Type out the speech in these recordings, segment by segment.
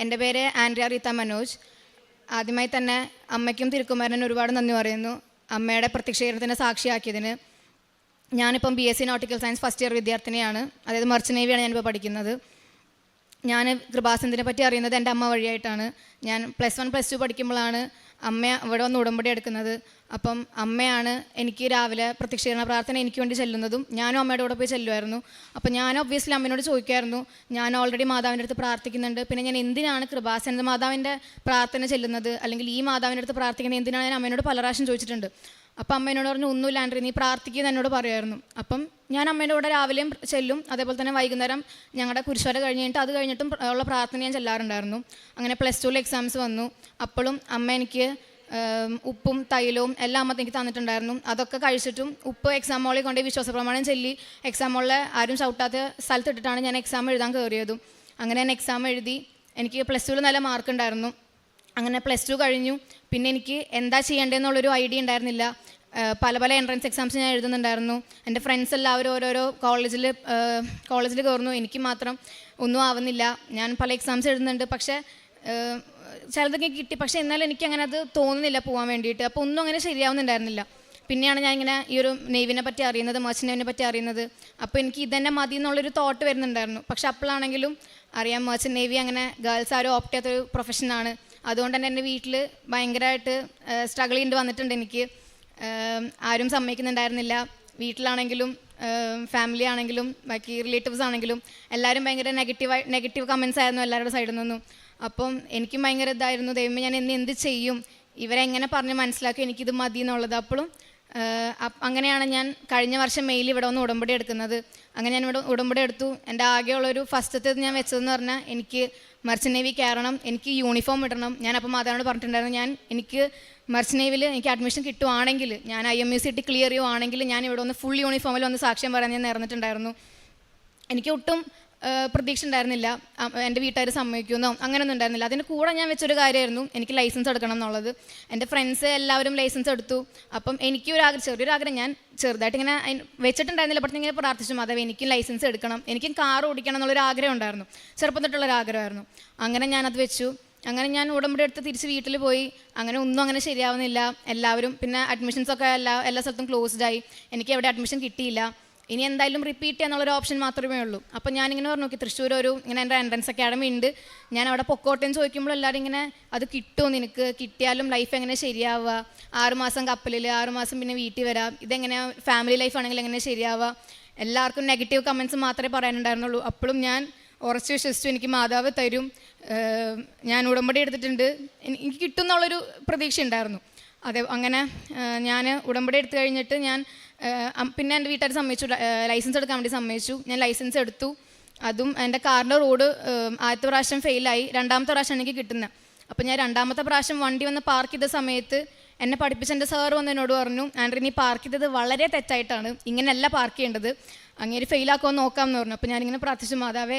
എന്റെ പേര് ആൻഡ്രിയ റീത്ത മനോജ്. ആദ്യമായി തന്നെ അമ്മയ്ക്കും തിരുക്കുമാരനും ഒരുപാട് നന്ദി പറയുന്നു. അമ്മയുടെ പ്രത്യക്ഷീകരണത്തിന് സാക്ഷിയാക്കിയതിന്. ഞാനിപ്പം B S C nautical science first year വിദ്യാർത്ഥിനിയാണ്. അതായത് മർച്ച് നേവിയാണ് ഞാനിപ്പോൾ പഠിക്കുന്നത്. ഞാൻ കൃപാസനത്തിനെ പറ്റി അറിയുന്നത് എന്റെ അമ്മ വഴിയായിട്ടാണ്. ഞാൻ പ്ലസ് വൺ പ്ലസ് ടു പഠിക്കുമ്പോഴാണ് അമ്മ ഇവിടെ വന്ന് ഉടമ്പടി എടുക്കുന്നത്. അപ്പം അമ്മയാണ് എനിക്ക് രാവിലെ പ്രത്യക്ഷീകരണ പ്രാർത്ഥന എനിക്ക് വേണ്ടി ചെല്ലുന്നതും ഞാനും അമ്മയുടെ കൂടെ പോയി ചെല്ലുമായിരുന്നു. അപ്പം ഞാൻ ഒബ്വിയസ്ലി അമ്മയോട് ചോദിക്കുമായിരുന്നു ഞാൻ ഓൾറെഡി മാതാവിന്റെ അടുത്ത് പ്രാർത്ഥിക്കുന്നുണ്ട്. പിന്നെ ഞാൻ എന്തിനാണ് കൃപാസന മാതാവിന്റെ പ്രാർത്ഥന ചെല്ലുന്നത്? അല്ലെങ്കിൽ ഈ മാതാവിന്റെ അടുത്ത് പ്രാർത്ഥിക്കുന്നത് എന്തിനാണ്? ഞാൻ അമ്മയോട് പല പ്രാവശ്യം ചോദിച്ചിട്ടുണ്ട്. അപ്പം അമ്മ എന്നോട് പറഞ്ഞു ഒന്നുമില്ലാണ്ട് നീ പ്രാർത്ഥിക്കുക എന്നോട് പറയുമായിരുന്നു അപ്പം ഞാൻ അമ്മേന്റെ കൂടെ രാവിലെയും ചെല്ലും. അതേപോലെ തന്നെ വൈകുന്നേരം ഞങ്ങളുടെ കുരിശോര കഴിഞ്ഞിട്ട് അത് കഴിഞ്ഞിട്ടും ഉള്ള പ്രാർത്ഥന ഞാൻ ചെല്ലാറുണ്ടായിരുന്നു. അങ്ങനെ പ്ലസ് ടുവിൽ എക്സാംസ് വന്നു. അപ്പോഴും അമ്മ എനിക്ക് ഉപ്പും തൈലവും എല്ലാം അമ്മ എനിക്ക് തന്നിട്ടുണ്ടായിരുന്നു. അതൊക്കെ കഴിച്ചിട്ടും ഉപ്പ് എക്സാം മോളിൽ കൊണ്ട് വിശ്വാസ പ്രമാണം ചൊല്ലി. എക്സാം മോളിൽ ആരും ചവിട്ടാത്ത സ്ഥലത്തിട്ടിട്ടാണ് ഞാൻ എക്സാം എഴുതാൻ കയറിയതും അങ്ങനെ ഞാൻ എക്സാം എഴുതി എനിക്ക് പ്ലസ് ടുവിൽ നല്ല മാർക്ക് ഉണ്ടായിരുന്നു. അങ്ങനെ പ്ലസ് ടു കഴിഞ്ഞു. പിന്നെ എനിക്ക് എന്താ ചെയ്യേണ്ടതെന്നുള്ളൊരു ഐഡിയ ഉണ്ടായിരുന്നില്ല. പല പല എൻട്രൻസ് എക്സാംസ് ഞാൻ എഴുതുന്നുണ്ടായിരുന്നു. എന്റെ ഫ്രണ്ട്സ് എല്ലാവരും ഓരോരോ കോളേജിൽ കോളേജിൽ കയറുന്നു. എനിക്ക് മാത്രം ഒന്നും ആവുന്നില്ല. ഞാൻ പല എക്സാംസ് എഴുതുന്നുണ്ട്. പക്ഷേ ചിലതൊക്കെ കിട്ടി. പക്ഷേ എന്നാലും എനിക്ക് അങ്ങനെ അത് തോന്നുന്നില്ല പോകാൻ വേണ്ടിയിട്ട്. അപ്പോൾ ഒന്നും അങ്ങനെ ശരിയാവുന്നുണ്ടായിരുന്നില്ല. പിന്നെയാണ് ഞാൻ ഇങ്ങനെ ഈ ഒരു നെയ്വിനെ പറ്റി അറിയുന്നത് മർച്ചന്റ് നെയ്വിനെ പറ്റി അറിയുന്നത്. അപ്പോൾ എനിക്ക് ഇതന്നെ മതി എന്നുള്ളൊരു തോട്ട് വരുന്നുണ്ടായിരുന്നു. പക്ഷെ അപ്പോഴാണെങ്കിലും അറിയാം മർച്ചന്റ് നേവി അങ്ങനെ ഗേൾസ് ആരും ഓപ്റ്റ് ചെയ്യാത്തൊരു പ്രൊഫഷനാണ് അതുകൊണ്ട് തന്നെ എന്റെ വീട്ടിൽ ഭയങ്കരമായിട്ട് സ്ട്രഗിൾ ചെയ്യേണ്ടി വന്നിട്ടുണ്ട് എനിക്ക്. ആരും സമ്മതിക്കുന്നുണ്ടായിരുന്നില്ല. വീട്ടിലാണെങ്കിലും ഫാമിലി ആണെങ്കിലും ബാക്കി റിലേറ്റീവ്സ് ആണെങ്കിലും എല്ലാവരും ഭയങ്കര നെഗറ്റീവ് നെഗറ്റീവ് കമൻസ് ആയിരുന്നു എല്ലാവരുടെ സൈഡിൽ നിന്നും. അപ്പം എനിക്കും ഭയങ്കര ഇതായിരുന്നു. ദൈവമേ ഞാൻ എന്ന് എന്ത് ചെയ്യും? ഇവരെങ്ങനെ പറഞ്ഞ് മനസ്സിലാക്കി എനിക്കിത് മതി എന്നുള്ളത്. അപ്പോഴും അങ്ങനെയാണ് ഞാൻ കഴിഞ്ഞ വർഷം മെയിൽ ഇവിടെ വന്ന് ഉടമ്പടി എടുക്കുന്നത്. അങ്ങനെ ഞാൻ ഇവിടെ ഉടമ്പടി എടുത്തു. എന്റെ ആകെയുള്ളൊരു ഫസ്റ്റത്തെ ഞാൻ വെച്ചതെന്ന് പറഞ്ഞാൽ എനിക്ക് മർച്ചന്റ് നേവി കയറണം എനിക്ക് യൂണിഫോം ഇടണം. ഞാൻ അപ്പം മാതാവിനോട് പറഞ്ഞിട്ടുണ്ടായിരുന്നു ഞാൻ എനിക്ക് മർച്ചന്റ് നേവിയിൽ എനിക്ക് അഡ്മിഷൻ കിട്ടുവാണെങ്കിൽ ഞാൻ I M U C T clear ചെയ്യുവാണെങ്കിൽ ഞാൻ ഇവിടെ ഒന്ന് ഫുൾ യൂണിഫോമിൽ വന്ന് സാക്ഷ്യം പറയാൻ ഞാൻ നേർന്നിട്ടുണ്ടായിരുന്നു. എനിക്ക് ഒട്ടും പ്രതീക്ഷ ഉണ്ടായിരുന്നില്ല എന്റെ വീട്ടുകാർ സമ്മതിക്കുമെന്നോ അങ്ങനെയൊന്നും ഉണ്ടായിരുന്നില്ല. അതിന്റെ കൂടെ ഞാൻ വെച്ചൊരു കാര്യമായിരുന്നു. എനിക്ക് ലൈസൻസ് എടുക്കണം എന്നുള്ളത്. എന്റെ ഫ്രണ്ട്സ് എല്ലാവരും ലൈസൻസ് എടുത്തു. അപ്പം എനിക്ക് ഒരു ആഗ്രഹം ചെറിയൊരു ആഗ്രഹം. ഞാൻ ചെറുതായിട്ട് ഇങ്ങനെ വെച്ചിട്ടുണ്ടായിരുന്നില്ല. പക്ഷേ ഇങ്ങനെ പ്രാർത്ഥിച്ചു മാധവ് എനിക്കും ലൈസൻസ് എടുക്കണം. എനിക്കും കാർ ഓടിക്കണം എന്നുള്ളൊരു ആഗ്രഹം ഉണ്ടായിരുന്നു. ചെറുപ്പം തൊട്ടുള്ളൊരു ആഗ്രഹമായിരുന്നു. അങ്ങനെ ഞാനത് വെച്ചു. അങ്ങനെ ഞാൻ ഉടമ്പടി എടുത്ത് തിരിച്ച് വീട്ടിൽ പോയി. അങ്ങനെ ഒന്നും അങ്ങനെ ശരിയാവുന്നില്ല. എല്ലാവരും പിന്നെ അഡ്മിഷൻസ് ഒക്കെ എല്ലാ എല്ലാ സ്ഥലത്തും ക്ലോസ്ഡ് ആയി. എനിക്ക് എവിടെ അഡ്മിഷൻ കിട്ടിയില്ല. ഇനി എന്തായാലും റിപ്പീറ്റ് ചെയ്യാന്നുള്ളൊരു ഓപ്ഷൻ മാത്രമേ ഉള്ളൂ. അപ്പം ഞാനിങ്ങനെ പറഞ്ഞു നോക്കി തൃശ്ശൂർ ഒരു ഇങ്ങനെ എന്റെ എൻട്രൻസ് അക്കാഡമി ഉണ്ട്. ഞാൻ അവിടെ പൊക്കോട്ടെന്ന് ചോദിക്കുമ്പോൾ എല്ലാവരും ഇങ്ങനെ അത് കിട്ടുമോ നിനക്ക്? കിട്ടിയാലും ലൈഫ് എങ്ങനെ ശരിയാവുക? ആറുമാസം കപ്പലിൽ ആറുമാസം പിന്നെ വീട്ടിൽ വരാം. ഇതെങ്ങനെയാ? ഫാമിലി ലൈഫ് ആണെങ്കിൽ എങ്ങനെ ശരിയാവുക? എല്ലാവർക്കും നെഗറ്റീവ് കമൻസ് മാത്രമേ പറയാനുണ്ടായിരുന്നുള്ളൂ. അപ്പോഴും ഞാൻ ഉറച്ച് വിശ്വസിച്ചു എനിക്ക് മാതാവ് തരും. ഞാൻ ഉടമ്പടി എടുത്തിട്ടുണ്ട്. എനിക്ക് കിട്ടും എന്നുള്ളൊരു പ്രതീക്ഷ ഉണ്ടായിരുന്നു അതെ അങ്ങനെ ഞാൻ ഉടമ്പടി എടുത്തു കഴിഞ്ഞിട്ട് ഞാൻ പിന്നെ എന്റെ വീട്ടുകാർ സമ്മതിച്ചു. ലൈസൻസ് എടുക്കാൻ വേണ്ടി സമ്മതിച്ചു. ഞാൻ ലൈസൻസ് എടുത്തു. അതും എന്റെ കാറിന്റെ റോഡ് ആദ്യത്തെ പ്രാവശ്യം ഫെയിലായി രണ്ടാമത്തെ പ്രാവശ്യം എനിക്ക് കിട്ടുന്നത് അപ്പോൾ ഞാൻ രണ്ടാമത്തെ പ്രാവശ്യം വണ്ടി വന്ന് പാർക്ക് ചെയ്ത സമയത്ത് എന്നെ പഠിപ്പിച്ച എന്റെ സാറ് വന്ന് എന്നോട് പറഞ്ഞു ആൻഡ്രി നീ പാർക്ക് ചെയ്തത് വളരെ തെറ്റായിട്ടാണ്. ഇങ്ങനെയല്ല പാർക്ക് ചെയ്യേണ്ടത്. അങ്ങനെ ഫെയിലാക്കുമോ നോക്കാം എന്ന് പറഞ്ഞു. അപ്പോൾ ഞാനിങ്ങനെ പ്രാർത്ഥിച്ചു മാതാവേ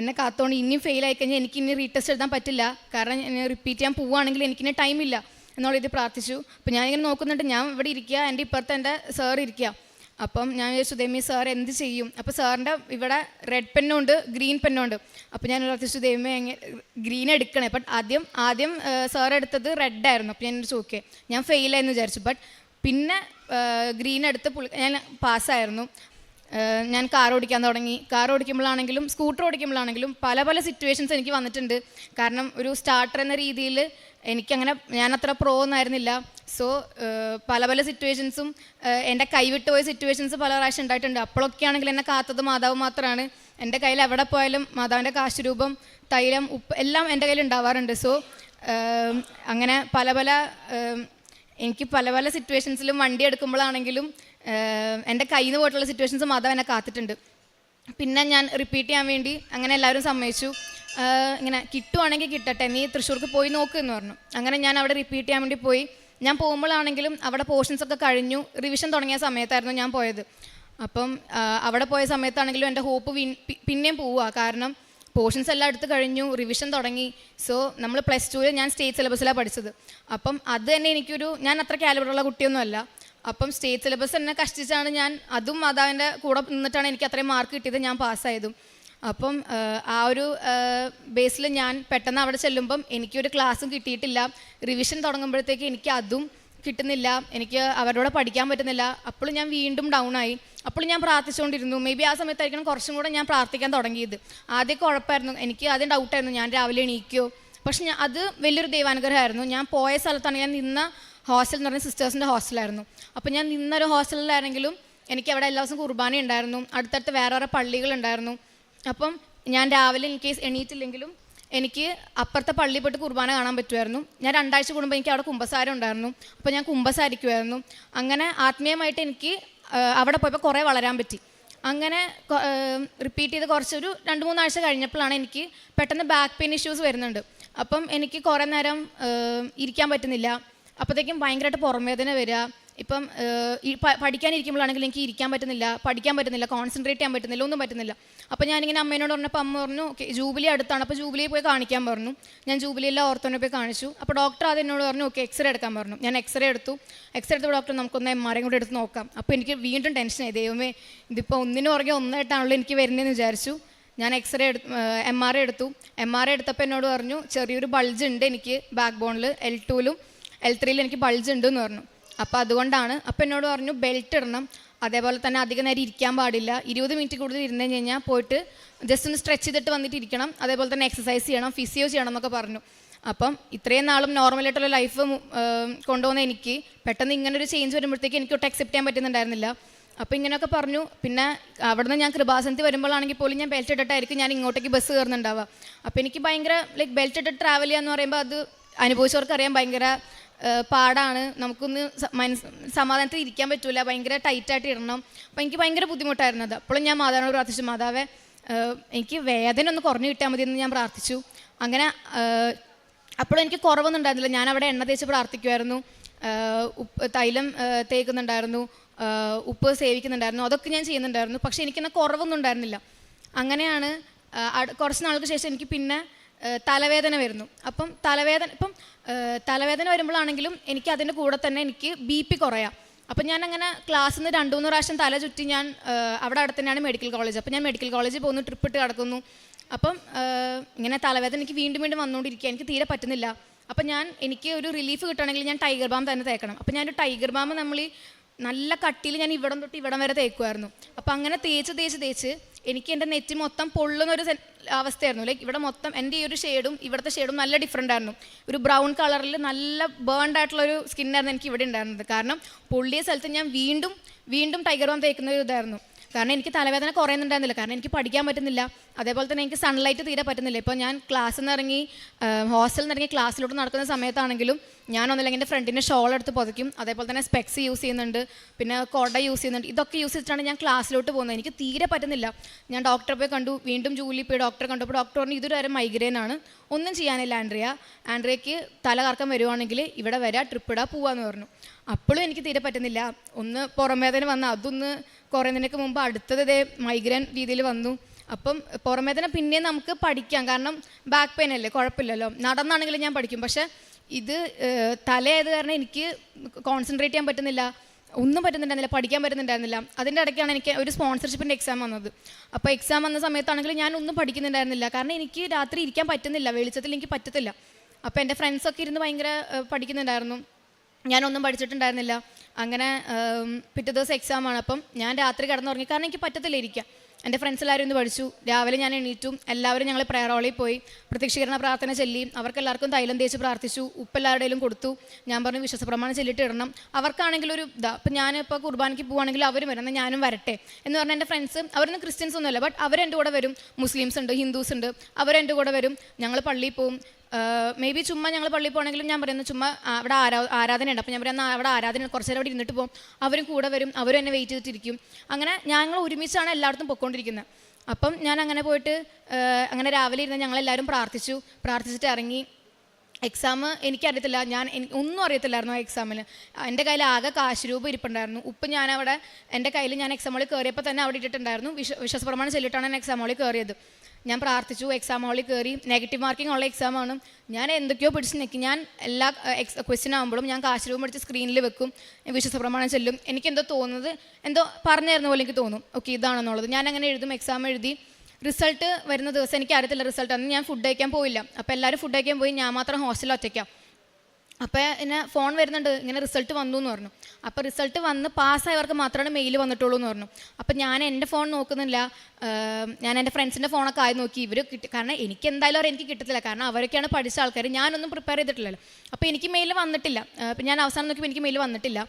എന്നെ കാത്തോണ്ട് ഇനിയും ഫെയിൽ ആയി കഴിഞ്ഞാൽ എനിക്ക് ഇനി റീടെസ്റ്റ് എഴുതാൻ പറ്റില്ല. കാരണം റിപ്പീറ്റ് ചെയ്യാൻ പോവുകയാണെങ്കിൽ എനിക്കിനി ടൈമില്ല എന്നുള്ള ഇത് പ്രാർത്ഥിച്ചു. അപ്പം ഞാനിങ്ങനെ നോക്കുന്നുണ്ട്. ഞാൻ ഇവിടെ ഇരിക്കുക. എന്റെ ഇപ്പുറത്ത് എന്റെ സാർ ഇരിക്കുക. അപ്പം ഞാൻ വിചാരിച്ചു ദേമി സാർ എന്ത് ചെയ്യും? അപ്പോൾ സാറിന്റെ ഇവിടെ റെഡ് പെന്നും ഉണ്ട് ഗ്രീൻ പെന്നും ഉണ്ട്. അപ്പോൾ ഞാൻ പ്രാർത്ഥിച്ചു ദേമി ഗ്രീൻ എടുക്കണേ. ബട്ട് ആദ്യം ആദ്യം സാർ എടുത്തത് റെഡ് ആയിരുന്നു. അപ്പോൾ ഞാൻ ഓക്കെ. ഞാൻ ഫെയിലായെന്ന് വിചാരിച്ചു. ബട്ട് പിന്നെ ഗ്രീൻ എടുത്ത് പുള്ളി ഞാൻ പാസ്സായിരുന്നു ഞാൻ കാർ ഓടിക്കാൻ തുടങ്ങി. കാർ ഓടിക്കുമ്പോഴാണെങ്കിലും സ്കൂട്ടർ ഓടിക്കുമ്പോഴാണെങ്കിലും പല പല സിറ്റുവേഷൻസ് എനിക്ക് വന്നിട്ടുണ്ട്. കാരണം ഒരു സ്റ്റാർട്ടർ എന്ന രീതിയിൽ എനിക്കങ്ങനെ ഞാൻ അത്ര പ്രോ ഒന്നായിരുന്നില്ല സോ പല പല സിറ്റുവേഷൻസും എന്റെ കൈവിട്ട് പോയ സിറ്റുവേഷൻസ് പല പ്രാവശ്യം ഉണ്ടായിട്ടുണ്ട്. അപ്പോഴൊക്കെ ആണെങ്കിൽ എന്നെ കാത്തത് മാതാവ് മാത്രമാണ് എന്റെ കയ്യിൽ എവിടെ പോയാലും മാതാവിന്റെ കാശുരൂപം തൈലം ഉപ്പ് എല്ലാം എന്റെ കയ്യിൽ ഉണ്ടാവാറുണ്ട്. സോ അങ്ങനെ പല പല എനിക്ക് പല പല സിറ്റുവേഷൻസിലും വണ്ടി എടുക്കുമ്പോഴാണെങ്കിലും എന്റെ കയ്യിൽ നിന്ന് പോയിട്ടുള്ള സിറ്റുവേഷൻസ് മാധവ് എന്നെ കാത്തിട്ടുണ്ട്. പിന്നെ ഞാൻ റിപ്പീറ്റ് ചെയ്യാൻ വേണ്ടി അങ്ങനെ എല്ലാവരും സമ്മതിച്ചു. ഇങ്ങനെ കിട്ടുവാണെങ്കിൽ കിട്ടട്ടെ നീ തൃശ്ശൂർക്ക് പോയി നോക്ക് എന്ന് പറഞ്ഞു. അങ്ങനെ ഞാൻ അവിടെ റിപ്പീറ്റ് ചെയ്യാൻ വേണ്ടി പോയി. ഞാൻ പോകുമ്പോഴാണെങ്കിലും അവിടെ പോർഷൻസ് ഒക്കെ കഴിഞ്ഞു. റിവിഷൻ തുടങ്ങിയ സമയത്തായിരുന്നു ഞാൻ പോയത്. അപ്പം അവിടെ പോയ സമയത്താണെങ്കിലും എന്റെ ഹോപ്പ് പിന്നെയും പോവുക. കാരണം പോർഷൻസ് എല്ലാം എടുത്ത് കഴിഞ്ഞു റിവിഷൻ തുടങ്ങി. സോ നമ്മൾ പ്ലസ് ടുവിൽ ഞാൻ സ്റ്റേറ്റ് സിലബസിലാണ് പഠിച്ചത്. അപ്പം അത് തന്നെ എനിക്കൊരു ഞാൻ അത്ര കാലിബറുള്ള കുട്ടിയൊന്നുമല്ല. അപ്പം സ്റ്റേറ്റ് സിലബസ് തന്നെ കഷ്ടിച്ചാണ് ഞാൻ അതും മാതാവിന്റെ കൂടെ നിന്നിട്ടാണ് എനിക്ക് അത്രയും മാർക്ക് കിട്ടിയത് ഞാൻ പാസ്സായതും അപ്പം ആ, ഒരു ബേസിൽ ഞാൻ പെട്ടെന്ന് അവിടെ ചെല്ലുമ്പം എനിക്കൊരു ക്ലാസ്സും കിട്ടിയിട്ടില്ല. റിവിഷൻ തുടങ്ങുമ്പോഴത്തേക്ക് എനിക്ക് അതും കിട്ടുന്നില്ല. എനിക്ക് അവരോട് പഠിക്കാൻ പറ്റുന്നില്ല. അപ്പോഴും ഞാൻ വീണ്ടും ഡൗൺ ആയി. അപ്പോൾ ഞാൻ പ്രാർത്ഥിച്ചുകൊണ്ടിരുന്നു. മേ ബി ആ സമയത്തായിരിക്കണം കുറച്ചും കൂടെ ഞാൻ പ്രാർത്ഥിക്കാൻ തുടങ്ങിയത്. ആദ്യം കുഴപ്പമായിരുന്നു. എനിക്ക് ആദ്യം ഡൗട്ടായിരുന്നു ഞാൻ രാവിലെ എണീക്കോ? പക്ഷെ ഞാൻ അത് വലിയൊരു ദൈവാനുഗ്രഹമായിരുന്നു. ഞാൻ പോയ സ്ഥലത്താണ് ഞാൻ നിന്ന ഹോസ്റ്റൽ എന്ന് പറഞ്ഞ സിസ്റ്റേഴ്സിന്റെ ഹോസ്റ്റലായിരുന്നു അപ്പോൾ ഞാൻ നിന്നൊരു ഹോസ്റ്റലിലാണെങ്കിലും എനിക്ക് അവിടെ എല്ലാ ദിവസവും കുർബാന ഉണ്ടായിരുന്നു. അടുത്തടുത്ത് വേറെ വേറെ പള്ളികളുണ്ടായിരുന്നു അപ്പം ഞാൻ രാവിലെ ഇൻ കേസ് എണീറ്റില്ലെങ്കിലും എനിക്ക് അപ്പുറത്തെ പള്ളി പോയിട്ട് കുർബാന കാണാൻ പറ്റുമായിരുന്നു. ഞാൻ രണ്ടാഴ്ച കൂടുമ്പോൾ എനിക്ക് അവിടെ കുമ്പസാരം ഉണ്ടായിരുന്നു. അപ്പോൾ ഞാൻ കുമ്പസാരിക്കുമായിരുന്നു. അങ്ങനെ ആത്മീയമായിട്ട് എനിക്ക് അവിടെ പോയപ്പോൾ കുറേ വളരാൻ പറ്റി. അങ്ങനെ റിപ്പീറ്റ് ചെയ്ത് കുറച്ചൊരു രണ്ട് മൂന്നാഴ്ച കഴിഞ്ഞപ്പോഴാണ് എനിക്ക് പെട്ടെന്ന് ബാക്ക് പെയിൻ ഇഷ്യൂസ് വരുന്നുണ്ട്. അപ്പം എനിക്ക് കുറേ നേരം ഇരിക്കാൻ പറ്റുന്നില്ല. അപ്പോഴത്തേക്കും ഭയങ്കരമായിട്ട് പുറംവേദന വരിക ഇപ്പം പഠിക്കാനിരിക്കുമ്പോഴാണെങ്കിൽ എനിക്ക് ഇരിക്കാൻ പറ്റുന്നില്ല പഠിക്കാൻ പറ്റുന്നില്ല കോൺസെൻട്രേറ്റ് ചെയ്യാൻ പറ്റുന്നില്ല ഒന്നും പറ്റുന്നില്ല. അപ്പോൾ ഞാനിങ്ങനെ അമ്മേനോട് പറഞ്ഞപ്പോൾ അമ്മ പറഞ്ഞു ഓക്കെ ജൂബിലി അടുത്താണ്. അപ്പോൾ ജൂബിലിയെ പോയി കാണിക്കാൻ പറഞ്ഞു. ഞാൻ ജൂബിലിയിലെ ഓർത്തോനെ പോയി കാണിച്ചു. അപ്പോൾ ഡോക്ടർ അത് എന്നോട് പറഞ്ഞു ഓക്കെ എക്സ്റേ എടുക്കാൻ പറഞ്ഞു. ഞാൻ എക്സ്റേ എടുത്തു. എക്സ്റേ എടുത്ത ഡോക്ടർ നമുക്കൊന്ന് എം ആർ കൂടെ എടുത്ത് നോക്കാം. അപ്പോൾ എനിക്ക് വീണ്ടും ടെൻഷനായി ദൈവമേ ഇതിപ്പോൾ ഒന്നിനു പുറകെ ഒന്നായിട്ടാണല്ലോ എനിക്ക് വരുന്നതെന്ന് വിചാരിച്ചു. ഞാൻ എക്സ്റേ എടുത്തു എം ആർ എടുത്തു. എം ആർ എടുത്തപ്പോൾ എന്നോട് പറഞ്ഞു ചെറിയൊരു ബൾജ് ഉണ്ട് എനിക്ക് ബാക്ക് ബോണിൽ എൽ ടുവിലും എൽ ത്രീയിൽ എനിക്ക് ബൾജ് ഉണ്ട് എന്ന് പറഞ്ഞു. അപ്പോൾ അതുകൊണ്ടാണ് അപ്പോൾ എന്നോട് പറഞ്ഞു ബെൽറ്റ് ഇടണം. അതേപോലെ തന്നെ അധികം നേരം ഇരിക്കാൻ പാടില്ല. ഇരുപത് മിനിറ്റ് കൂടുതൽ ഇരുന്ന് കഴിഞ്ഞാൽ പോയിട്ട് ജസ്റ്റ് ഒന്ന് സ്ട്രെച്ച് ചെയ്തിട്ട് വന്നിട്ട് ഇരിക്കണം. അതേപോലെ തന്നെ എക്സസൈസ് ചെയ്യണം ഫിസിയോ ചെയ്യണം എന്നൊക്കെ പറഞ്ഞു. അപ്പം ഇത്രയും നാളും നോർമലായിട്ടുള്ള ലൈഫ് കൊണ്ടുപോകുന്ന എനിക്ക് പെട്ടെന്ന് ഇങ്ങനെ ഒരു ചേഞ്ച് വരുമ്പോഴത്തേക്ക് എനിക്ക് ഒട്ടും അക്സെപ്റ്റ് ചെയ്യാൻ പറ്റുന്നുണ്ടായിരുന്നില്ല. അപ്പോൾ ഇങ്ങനെയൊക്കെ പറഞ്ഞു. പിന്നെ അവിടുന്ന് ഞാൻ കൃപാസനത്തിൽ വരുമ്പോഴാണെങ്കിൽ പോലും ഞാൻ ബെൽറ്റ് ഇട്ടിട്ടായിരിക്കും ഞാൻ ഇങ്ങോട്ടേക്ക് ബസ് കയറുന്നുണ്ടാവുക. അപ്പോൾ എനിക്ക് ഭയങ്കര ലൈക്ക് ബെൽറ്റ് ഇട്ടിട്ട് ട്രാവൽ ചെയ്യാന്ന് പറയുമ്പോൾ അത് അനുഭവിച്ചവർക്കറിയാം ഭയങ്കര പാടാണ്. നമുക്കൊന്ന് സമാധാനത്തിൽ ഇരിക്കാൻ പറ്റൂല. ഭയങ്കര ടൈറ്റായിട്ട് ഇടണം. അപ്പോൾ എനിക്ക് ഭയങ്കര ബുദ്ധിമുട്ടായിരുന്നു അത്. അപ്പോഴും ഞാൻ മാതാവിനോട് പ്രാർത്ഥിച്ചു മാതാവേ എനിക്ക് വേദന ഒന്ന് കുറഞ്ഞു കിട്ടിയാൽ മതി എന്ന് ഞാൻ പ്രാർത്ഥിച്ചു. അങ്ങനെ അപ്പോഴും എനിക്ക് കുറവൊന്നും ഉണ്ടായിരുന്നില്ല. ഞാൻ അവിടെ എണ്ണ തേച്ച് പ്രാർത്ഥിക്കുമായിരുന്നു ഉപ്പ് തൈലം തേക്കുന്നുണ്ടായിരുന്നു. ഉപ്പ് സേവിക്കുന്നുണ്ടായിരുന്നു. അതൊക്കെ ഞാൻ ചെയ്യുന്നുണ്ടായിരുന്നു. പക്ഷേ എനിക്കെന്നാൽ കുറവൊന്നും ഉണ്ടായിരുന്നില്ല. അങ്ങനെയാണ് കുറച്ച് നാൾക്ക് ശേഷം എനിക്ക് പിന്നെ തലവേദന വരുന്നു. അപ്പം തലവേദന ഇപ്പം തലവേദന വരുമ്പോഴാണെങ്കിലും എനിക്ക് അതിന്റെ കൂടെ തന്നെ എനിക്ക് ബി പി കുറയാം. അപ്പം ഞാൻ അങ്ങനെ ക്ലാസ്സിൽ നിന്ന് രണ്ട് മൂന്ന് പ്രാവശ്യം തല ചുറ്റി ഞാൻ അവിടെ അവിടെ തന്നെയാണ് മെഡിക്കൽ കോളേജ് അപ്പം ഞാൻ മെഡിക്കൽ കോളേജിൽ പോകുന്നു ട്രിപ്പ് ഇട്ട് കിടക്കുന്നു. അപ്പം ഇങ്ങനെ തലവേദന എനിക്ക് വീണ്ടും വീണ്ടും വന്നുകൊണ്ടിരിക്കുക എനിക്ക് തീരെ പറ്റുന്നില്ല. അപ്പം ഞാൻ എനിക്ക് ഒരു റിലീഫ് കിട്ടണമെങ്കിൽ ഞാൻ ടൈഗർ ബാം തന്നെ തേക്കണം. അപ്പം ഞാനൊരു ടൈഗർ ബാം നമ്മൾ നല്ല കട്ടിയിൽ ഞാൻ ഇവിടം തൊട്ട് ഇവിടം വരെ തേക്കുമായിരുന്നു അപ്പം അങ്ങനെ തേച്ച് തേച്ച് തേച്ച് എനിക്ക് എന്റെ നെറ്റ് മൊത്തം പൊള്ളുന്ന ഒരു അവസ്ഥയായിരുന്നു. ലൈക്ക് ഇവിടെ മൊത്തം എന്റെ ഈ ഒരു ഷെയ്ഡും ഇവിടുത്തെ ഷെയ്ഡും നല്ല ഡിഫറെന്റ് ആയിരുന്നു. ഒരു ബ്രൗൺ കളറിൽ നല്ല ബേൺഡ് ആയിട്ടുള്ള ഒരു സ്കിന്നായിരുന്നു എനിക്ക് ഇവിടെ ഉണ്ടായിരുന്നത്. കാരണം പൊള്ളിയ സ്ഥലത്ത് ഞാൻ വീണ്ടും വീണ്ടും ടൈഗർ ബാം തേക്കുന്ന ഒരു ഇതായിരുന്നു. കാരണം എനിക്ക് തലവേദന കുറയുന്നുണ്ടായിരുന്നില്ല. കാരണം എനിക്ക് പഠിക്കാൻ പറ്റുന്നില്ല. അതേപോലെ തന്നെ എനിക്ക് സൺലൈറ്റ് തീരെ പറ്റുന്നില്ല. ഇപ്പോൾ ഞാൻ ക്ലാസ്സിൽ നിന്ന് ഇറങ്ങി ഹോസ്റ്റലിൽ നിന്ന് ഇറങ്ങി ക്ലാസ്സിലോട്ട് നടക്കുന്ന സമയത്താണെങ്കിലും ഞാൻ ഒന്നല്ലെങ്കിൽ എന്റെ ഫ്രണ്ടിന്റെ ഷോൾ എടുത്ത് പുതയ്ക്കും. അതേപോലെ തന്നെ സ്പെക്സ് യൂസ് ചെയ്യുന്നുണ്ട്. പിന്നെ കൊട യൂസ് ചെയ്യുന്നുണ്ട്. ഇതൊക്കെ യൂസ് ചെയ്തിട്ടാണ് ഞാൻ ക്ലാസ്സിലോട്ട് പോകുന്നത്. എനിക്ക് തീരെ പറ്റുന്നില്ല. ഞാൻ ഡോക്ടറെ പോയി കണ്ടു. വീണ്ടും ജൂലി പോയി ഡോക്ടറെ കണ്ടപ്പോൾ ഡോക്ടർ പറഞ്ഞു ഇതൊരു വരെ മൈഗ്രെയിൻ ആണ്. ഒന്നും ചെയ്യാനില്ല ആൻഡ്രിയ. ആൻഡ്രിയയ്ക്ക് തലകറക്കം വരുവാണെങ്കിൽ ഇവിടെ വരാ ട്രിപ്പ് ഇടാ പോവാന്ന് പറഞ്ഞു. അപ്പോഴും എനിക്ക് തീരെ പറ്റുന്നില്ല. ഒന്ന് പുറംവേദന വന്ന അതൊന്ന് കുറയുന്നതിനൊക്കെ മുമ്പ് അടുത്തത് ഇതേ മൈഗ്രെയിൻ രീതിയിൽ വന്നു. അപ്പം പുറമേതന പിന്നെ നമുക്ക് പഠിക്കാം. കാരണം ബാക്ക് പെയിൻ അല്ലേ? കുഴപ്പമില്ലല്ലോ. നടന്നാണെങ്കിലും ഞാൻ പഠിക്കും. പക്ഷേ ഇത് തലയായത് കാരണം എനിക്ക് കോൺസെൻട്രേറ്റ് ചെയ്യാൻ പറ്റുന്നില്ല. ഒന്നും പറ്റുന്നുണ്ടായിരുന്നില്ല. പഠിക്കാൻ പറ്റുന്നുണ്ടായിരുന്നില്ല. അതിന്റെ ഇടയ്ക്കാണ് എനിക്ക് ഒരു സ്പോൺസർഷിപ്പിന്റെ എക്സാം വന്നത്. അപ്പോൾ എക്സാം വന്ന സമയത്താണെങ്കിൽ ഞാൻ ഒന്നും പഠിക്കുന്നുണ്ടായിരുന്നില്ല. കാരണം എനിക്ക് രാത്രി ഇരിക്കാൻ പറ്റുന്നില്ല. വെളിച്ചത്തിൽ എനിക്ക് പറ്റത്തില്ല. അപ്പോൾ എന്റെ ഫ്രണ്ട്സൊക്കെ ഇരുന്ന് ഭയങ്കര പഠിക്കുന്നുണ്ടായിരുന്നു. ഞാനൊന്നും പഠിച്ചിട്ടുണ്ടായിരുന്നില്ല. അങ്ങനെ പിറ്റേ ദിവസം എക്സാമാണ് അപ്പം ഞാൻ രാത്രി കിടന്നുറങ്ങി. കാരണം എനിക്ക് പറ്റത്തില്ല ഇരിക്കാം എന്റെ ഫ്രണ്ട്സ് എല്ലാവരും ഇന്ന് പഠിച്ചു. രാവിലെ ഞാൻ എണീറ്റു എല്ലാവരും ഞങ്ങൾ പ്രയർ ഹോളിൽ പോയി. പ്രത്യക്ഷീകരണ പ്രാർത്ഥന ചൊല്ലി. അവർക്ക് എല്ലാവർക്കും തൈലം തേച്ച് പ്രാർത്ഥിച്ചു. ഉപ്പ് എല്ലാവരുടെയും കൊടുത്തു. ഞാൻ പറഞ്ഞു വിശ്വസപ്രമാണം ചൊല്ലിട്ട് ഇടണം. അവർക്കാണെങ്കിൽ ഒരു ഇതാ അപ്പം ഞാനിപ്പോൾ കുർബാനയ്ക്ക് പോവുകയാണെങ്കിൽ അവരും വരും എന്നാൽ ഞാനും വരട്ടെ. എന്ന് പറഞ്ഞാൽ എന്റെ ഫ്രണ്ട്സ് അവരൊന്നും ക്രിസ്ത്യൻസ് ഒന്നുമല്ല. ബട്ട് അവരെന്റെ കൂടെ വരും. മുസ്ലിംസ് ഉണ്ട് ഹിന്ദുസ് ഉണ്ട്. അവരെന്റെ കൂടെ വരും. ഞങ്ങൾ പള്ളിയിൽ പോവും. മേ ബി ചുമ്മാ ഞങ്ങൾ പള്ളിയിൽ പോകണമെങ്കിലും ഞാൻ പറയുന്നത് ചുമ്മാ അവിടെ ആരാ ആരാധനയുണ്ട്. അപ്പോൾ ഞാൻ പറയുന്ന അവിടെ ആരാധന കുറച്ച് നേരം അവിടെ ഇരുന്നിട്ട് പോകും അവരും കൂടെ വരും അവരും എന്നെ വെയിറ്റ് ചെയ്തിട്ടിരിക്കും. അങ്ങനെ ഞങ്ങൾ ഒരുമിച്ചാണ് എല്ലായിടത്തും പൊയ്ക്കൊണ്ടിരിക്കുന്നത് അപ്പം ഞാൻ അങ്ങനെ പോയിട്ട് അങ്ങനെ രാവിലെ ഇരുന്ന് ഞങ്ങളെല്ലാവരും പ്രാർത്ഥിച്ചു. പ്രാർത്ഥിച്ചിട്ട് ഇറങ്ങി. എക്സാം എനിക്കറിയത്തില്ല ഞാൻ ഒന്നും അറിയത്തില്ലായിരുന്നു ആ എക്സാമിൽ എന്റെ കയ്യിൽ ആകെ കാശ് രൂപ ഇരിപ്പുണ്ടായിരുന്നു. ഉപ്പ് ഞാൻ അവിടെ എന്റെ കയ്യിൽ ഞാൻ എക്സാം ഹോളിൽ കയറിയപ്പോൾ തന്നെ അവിടെ ഇട്ടിട്ടുണ്ടായിരുന്നു. വിശ്വ വിശ്വാസപ്രമാണം ചെല്ലിട്ടാണ് ഞാൻ എക്സാം ഹോളിൽ കയറിയത് ഞാൻ പ്രാർത്ഥിച്ചു എക്സാം ഹോളിൽ കയറി നെഗറ്റീവ് മാർക്കിംഗ് ഉള്ള എക്സാമാണ് ഞാൻ എന്തൊക്കെയോ പിടിച്ച് നിൽക്കും ഞാൻ എല്ലാ എക്സ് ക്വസ്റ്റ്യൻ ആകുമ്പോഴും ഞാൻ കാശ് പിടിച്ച് സ്ക്രീനിൽ വെക്കും. വിശ്വസപ്രമാണം ചെല്ലും. എനിക്ക് എന്തോ തോന്നുന്നത് എന്തോ പറഞ്ഞു തരുന്ന പോലെ എനിക്ക് തോന്നും. ഓക്കെ ഇതാണെന്നുള്ളത്. ഞാൻ അങ്ങനെ എഴുതും എക്സാം എഴുതി. റിസൾട്ട് വരുന്ന ദിവസം എനിക്ക് അറിയത്തില്ല റിസൾട്ട് അന്ന് ഞാൻ ഫുഡ് കഴിക്കാൻ പോയില്ല. അപ്പോൾ എല്ലാവരും ഫുഡ് കഴിക്കാൻ പോയി. ഞാൻ മാത്രം ഹോസ്റ്റലിൽ ഒറ്റയ്ക്കാം. അപ്പോൾ എന്നെ ഫോൺ വരുന്നുണ്ട് ഇങ്ങനെ റിസൾട്ട് വന്നു എന്ന് പറഞ്ഞു. അപ്പോൾ റിസൾട്ട് വന്ന് പാസ്സായവർക്ക് മാത്രമാണ് മെയിൽ വന്നിട്ടുള്ളൂ എന്ന് പറഞ്ഞു. അപ്പോൾ ഞാൻ എന്റെ ഫോൺ നോക്കുന്നില്ല. ഞാൻ എന്റെ ഫ്രണ്ട്സിന്റെ ഫോണൊക്കെ ആയി നോക്കി. ഇവർ കിട്ടി കാരണം എനിക്ക് എന്തായാലും അവർ എനിക്ക് കിട്ടത്തില്ല. കാരണം അവരൊക്കെയാണ് പഠിച്ച ആൾക്കാർ ഞാനൊന്നും പ്രിപ്പയർ ചെയ്തിട്ടില്ലല്ലോ. അപ്പോൾ എനിക്ക് മെയിൽ വന്നിട്ടില്ല. അപ്പം ഞാൻ അവസാനം നോക്കിയപ്പോൾ എനിക്ക് മെയിൽ വന്നിട്ടില്ല.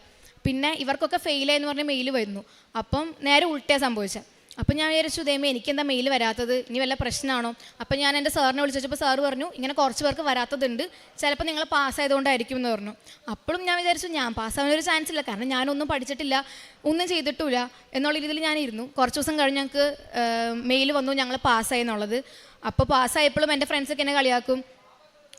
പിന്നെ ഇവർക്കൊക്കെ ഫെയിലായെന്ന് പറഞ്ഞ മെയിൽ വരുന്നു. അപ്പം നേരെ ഉൾട്ടേ സംഭവിച്ചത് അപ്പം ഞാൻ വിചാരിച്ചു ദൈവമേ എനിക്കെന്താ മെയിൽ വരാത്തത്? ഇനി വല്ല പ്രശ്നമാണോ അപ്പം ഞാൻ എന്റെ സാറിനെ വിളിച്ചപ്പോൾ സാറ് പറഞ്ഞു ഇങ്ങനെ കുറച്ച് പേർക്ക് വരാത്തതുണ്ട്. ചിലപ്പോൾ നിങ്ങൾ പാസ്സായതുകൊണ്ടായിരിക്കും എന്ന് പറഞ്ഞു. അപ്പോഴും ഞാൻ വിചാരിച്ചു ഞാൻ പാസ്സാവാൻ ഒരു ചാൻസ് ഇല്ല. കാരണം ഞാനൊന്നും പഠിച്ചിട്ടില്ല. ഒന്നും ചെയ്തിട്ടില്ല എന്നുള്ള രീതിയിൽ ഞാനിരുന്നു കുറച്ച് ദിവസം കഴിഞ്ഞ് ഞങ്ങൾക്ക് മെയിൽ വന്നു ഞങ്ങൾ പാസ്സായി എന്നുള്ളത്. അപ്പോൾ പാസ്സായപ്പോഴും എന്റെ ഫ്രണ്ട്സൊക്കെ എന്നെ കളിയാക്കും.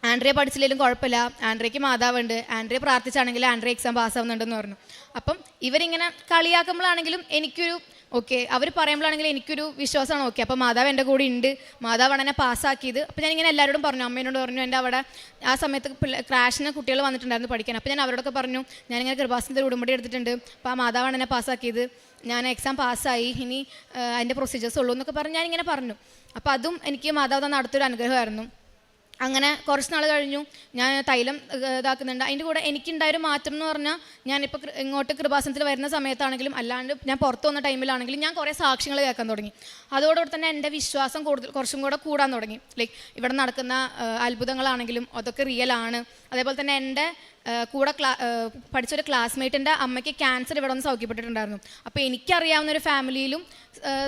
ആൻഡ്രിയ പഠിച്ചില്ലെങ്കിലും കുഴപ്പമില്ല. ആൻഡ്രിയയ്ക്ക് മാതാവുണ്ട്. ആൻഡ്രിയ പ്രാർത്ഥിച്ചാണെങ്കിൽ ആൻഡ്രിയ എക്സാം പാസ്സാവുന്നുണ്ടെന്ന് പറഞ്ഞു. അപ്പം ഇവരിങ്ങനെ കളിയാക്കുമ്പോഴാണെങ്കിലും എനിക്കൊരു ഓക്കെ അവർ പറയുമ്പോഴാണെങ്കിൽ എനിക്കൊരു വിശ്വാസമാണ്. ഓക്കെ അപ്പോൾ മാതാവ് എന്റെ കൂടെ ഉണ്ട്. മാതാവാണ് എന്നെ പാസ്സാക്കിയത്. അപ്പോൾ ഞാൻ ഇങ്ങനെ എല്ലാവരോടും പറഞ്ഞു. അമ്മേനോട് പറഞ്ഞു എന്റെ അവിടെ ആ സമയത്ത് ക്രാഷിന് കുട്ടികൾ വന്നിട്ടുണ്ടായിരുന്നു പഠിക്കാൻ. അപ്പോൾ ഞാൻ അവരോടൊക്കെ പറഞ്ഞു ഞാനിങ്ങനെ കൃപാസനത്തിൽ ഉടമ്പടി എടുത്തിട്ടുണ്ട്. അപ്പോൾ ആ മാതാവാണ് എന്നെ പാസ്സാക്കിയത്. ഞാൻ എക്സാം പാസ്സായി. ഇനി അതിന്റെ പ്രൊസീജിയേഴ്സ് ഉള്ളൂ എന്നൊക്കെ പറഞ്ഞ് ഞാനിങ്ങനെ പറഞ്ഞു. അപ്പോൾ അതും എനിക്ക് മാതാവ് തന്ന അടുത്തൊരു അനുഗ്രഹമായിരുന്നു. അങ്ങനെ കുറച്ച് നാൾ കഴിഞ്ഞു. ഞാൻ തൈലം ഇതാക്കുന്നുണ്ട്. അതിന്റെ കൂടെ എനിക്കുണ്ടായൊരു മാറ്റം എന്ന് പറഞ്ഞാൽ ഞാനിപ്പോൾ ഇങ്ങോട്ട് കൃപാസനത്തിൽ വരുന്ന സമയത്താണെങ്കിലും അല്ലാണ്ട് ഞാൻ പുറത്ത് വന്ന ടൈമിലാണെങ്കിലും ഞാൻ കുറേ സാക്ഷ്യങ്ങൾ കേൾക്കാൻ തുടങ്ങി. അതോടൊപ്പം തന്നെ എന്റെ വിശ്വാസം കൂടുതൽ കുറച്ചും കൂടെ കൂടാൻ തുടങ്ങി. ലൈക്ക് ഇവിടെ നടക്കുന്ന അത്ഭുതങ്ങളാണെങ്കിലും അതൊക്കെ റിയൽ ആണ്. അതേപോലെ തന്നെ എന്റെ കൂടെ ക്ലാ പഠിച്ചൊരു ക്ലാസ്മേറ്റിന്റെ അമ്മയ്ക്ക് ക്യാൻസർ ഇവിടെ ഒന്ന് സൗഖ്യപ്പെട്ടിട്ടുണ്ടായിരുന്നു. അപ്പോൾ എനിക്കറിയാവുന്ന ഒരു ഫാമിലിയിലും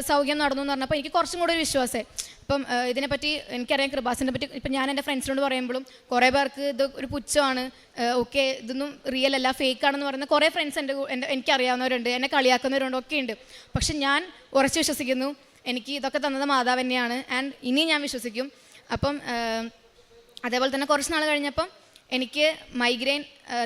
സൗഖ്യം നടന്നു എന്ന് പറഞ്ഞപ്പോൾ എനിക്ക് കുറച്ചും കൂടെ ഒരു വിശ്വാസമായി. ഏഹ്, ഇതിനെപ്പറ്റി എനിക്കറിയാം കൃപാസിനെ പറ്റി. ഇപ്പം ഞാൻ എന്റെ ഫ്രണ്ട്സിനോട് പറയുമ്പോഴും കുറേ പേർക്ക് ഇത് ഒരു പുച്ഛമാണ്. ഓക്കെ ഇതൊന്നും റിയൽ അല്ല ഫേക്ക് ആണെന്ന് പറയുന്ന കുറേ ഫ്രണ്ട്സ് എന്റെ എന്റെ എനിക്കറിയാവുന്നവരുണ്ട് എന്നെ കളിയാക്കുന്നവരുണ്ട് ഒക്കെ ഉണ്ട് പക്ഷെ ഞാൻ ഉറച്ചു വിശ്വസിക്കുന്നു എനിക്ക് ഇതൊക്കെ തന്നത് മാതാവ് തന്നെയാണ്. ആൻഡ് ഇനി ഞാൻ വിശ്വസിക്കും. അപ്പം അതേപോലെ തന്നെ കുറച്ച് നാൾ കഴിഞ്ഞപ്പം എനിക്ക് മൈഗ്രെയിൻ